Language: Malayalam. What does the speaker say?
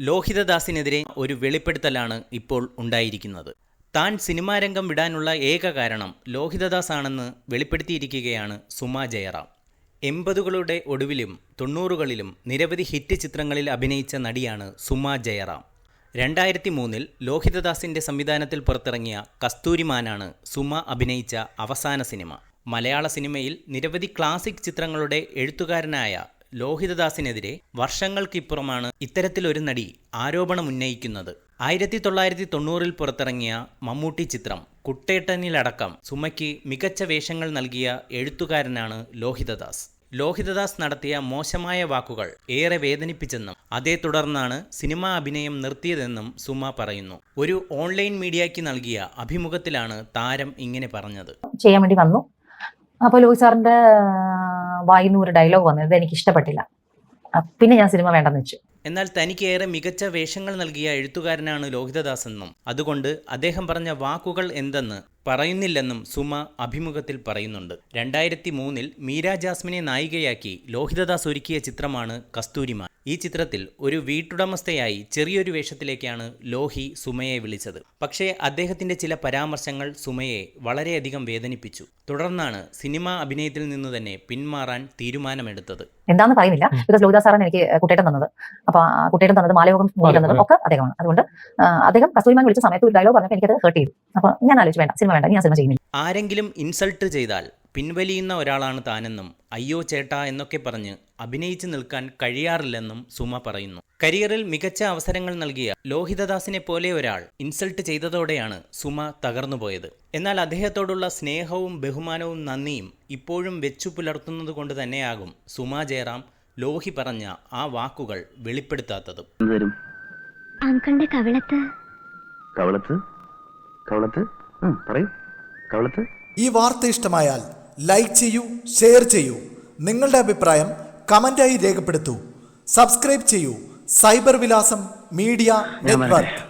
ലോഹിതദാസിനെതിരെ ഒരു വെളിപ്പെടുത്തലാണ് ഇപ്പോൾ ഉണ്ടായിരിക്കുന്നത്. താൻ സിനിമാരംഗം വിടാനുള്ള ഏക കാരണം ലോഹിതദാസ് ആണെന്ന് വെളിപ്പെടുത്തിയിരിക്കുകയാണ് സുമ ജയറാം. എൺപതുകളുടെ ഒടുവിലും തൊണ്ണൂറുകളിലും നിരവധി ഹിറ്റ് ചിത്രങ്ങളിൽ അഭിനയിച്ച നടിയാണ് സുമ ജയറാം. രണ്ടായിരത്തി മൂന്നിൽ ലോഹിതദാസിന്റെ സംവിധാനത്തിൽ പുറത്തിറങ്ങിയ കസ്തൂരിമാനാണ് സുമ അഭിനയിച്ച അവസാന സിനിമ. മലയാള സിനിമയിൽ നിരവധി ക്ലാസിക് ചിത്രങ്ങളുടെ എഴുത്തുകാരനായ ലോഹിതദാസിനെതിരെ വർഷങ്ങൾക്കിപ്പുറമാണ് ഇത്തരത്തിലൊരു നടി ആരോപണമുന്നയിക്കുന്നത്. ആയിരത്തി തൊള്ളായിരത്തി തൊണ്ണൂറിൽ പുറത്തിറങ്ങിയ മമ്മൂട്ടി ചിത്രം കുട്ടേട്ടനിലടക്കം സുമയ്ക്ക് മികച്ച വേഷങ്ങൾ നൽകിയ എഴുത്തുകാരനാണ് ലോഹിതദാസ്. ലോഹിതദാസ് നടത്തിയ മോശമായ വാക്കുകൾ ഏറെ വേദനിപ്പിച്ചെന്നും അതേ തുടർന്നാണ് സിനിമാ അഭിനയം നിർത്തിയതെന്നും സുമ പറയുന്നു. ഒരു ഓൺലൈൻ മീഡിയയ്ക്ക് നൽകിയ അഭിമുഖത്തിലാണ് താരം ഇങ്ങനെ പറഞ്ഞത്. ചെയ്യാൻ വേണ്ടി വന്നു. അപ്പോൾ ലോഹി സാറിന്റെ വായിന്ന് ഡയലോഗ് വന്നത് എനിക്ക് ഇഷ്ടപ്പെട്ടില്ല പിന്നെ ഞാൻ സിനിമ വേണ്ടെന്ന് വെച്ചു. എന്നാൽ തനിക്ക് ഏറെ മികച്ച വേഷങ്ങൾ നൽകിയ എഴുത്തുകാരനാണ് ലോഹിതദാസ് എന്നും അതുകൊണ്ട് അദ്ദേഹം പറഞ്ഞ വാക്കുകൾ എന്തെന്ന് പറയുന്നില്ലെന്നും സുമ അഭിമുഖത്തിൽ പറയുന്നുണ്ട്. രണ്ടായിരത്തി മൂന്നിൽ മീര ജാസ്മിനെ നായികയാക്കി ലോഹിതദാസ് ഒരുക്കിയ ചിത്രമാണ് കസ്തൂരിമാൻ ഈ ചിത്രത്തിൽ ഒരു വീട്ടുടമസ്ഥയായി ചെറിയൊരു വേഷത്തിലേക്കാണ് ലോഹി സുമയെ വിളിച്ചത്. പക്ഷേ അദ്ദേഹത്തിന്റെ ചില പരാമർശങ്ങൾ സുമയെ വളരെയധികം വേദനിപ്പിച്ചു. തുടർന്നാണ് സിനിമ അഭിനയത്തിൽ നിന്ന് തന്നെ പിന്മാറാൻ തീരുമാനമെടുത്തത്. എന്താന്ന് പറയുന്നില്ല. ബിക്കോസ് ലോഹിദാസ് സാറാണ് എനിക്ക് കുട്ടേട്ടൻ തന്നത്. അപ്പൊ ആ കുട്ടിയുടെ തന്നത് മാലയോഗം തന്നതും ഒക്കെ അദ്ദേഹമാണ്. അതുകൊണ്ട് അദ്ദേഹം കസ്തൂരിമാൻ വിളിച്ച സമയത്ത് ഒരു ഡയലോഗ് പറഞ്ഞപ്പോൾ എനിക്കത് ഹേർട്ട് ചെയ്തു. അപ്പൊ ഞാൻ ആലോചിച്ചു വേണ്ട സിനിമ വേണ്ട ഞാൻ സിനിമ ചെയ്യുന്നില്ല. ആരെങ്കിലും ഇൻസൾട്ട് ചെയ്താൽ പിൻവലിയുന്ന ഒരാളാണ് താനെന്നും അയ്യോ ചേട്ടാ എന്നൊക്കെ പറഞ്ഞ് അഭിനയിച്ച് നിൽക്കാൻ കഴിയാറില്ലെന്നും സുമ പറയുന്നു. കരിയറിൽ മികച്ച അവസരങ്ങൾ നൽകിയ ലോഹിതദാസിനെ പോലെ ഒരാൾ ഇൻസൾട്ട് ചെയ്തതോടെയാണ് സുമ തകർന്നുപോയത് എന്നാൽ അദ്ദേഹത്തോടുള്ള സ്നേഹവും ബഹുമാനവും നന്ദിയും ഇപ്പോഴും വെച്ചു പുലർത്തുന്നത് കൊണ്ട് തന്നെയാകും സുമ ജയറാം ലോഹി പറഞ്ഞ ആ വാക്കുകൾ വെളിപ്പെടുത്താത്തതും. അങ്കിളിന്റെ കവിളത്ത്. കവളത്ത്? കവളത്ത്? പറയൂ. കവളത്ത്? ഈ വാർത്ത ഇഷ്ടമായാൽ ലൈക്ക് ചെയ്യൂ ഷെയർ ചെയ്യൂ. നിങ്ങളുടെ അഭിപ്രായം കമന്റായി രേഖപ്പെടുത്തൂ. സബ്സ്ക്രൈബ് ചെയ്യൂ. സൈബർ വിലാസം മീഡിയ നെറ്റ്വർക്ക്.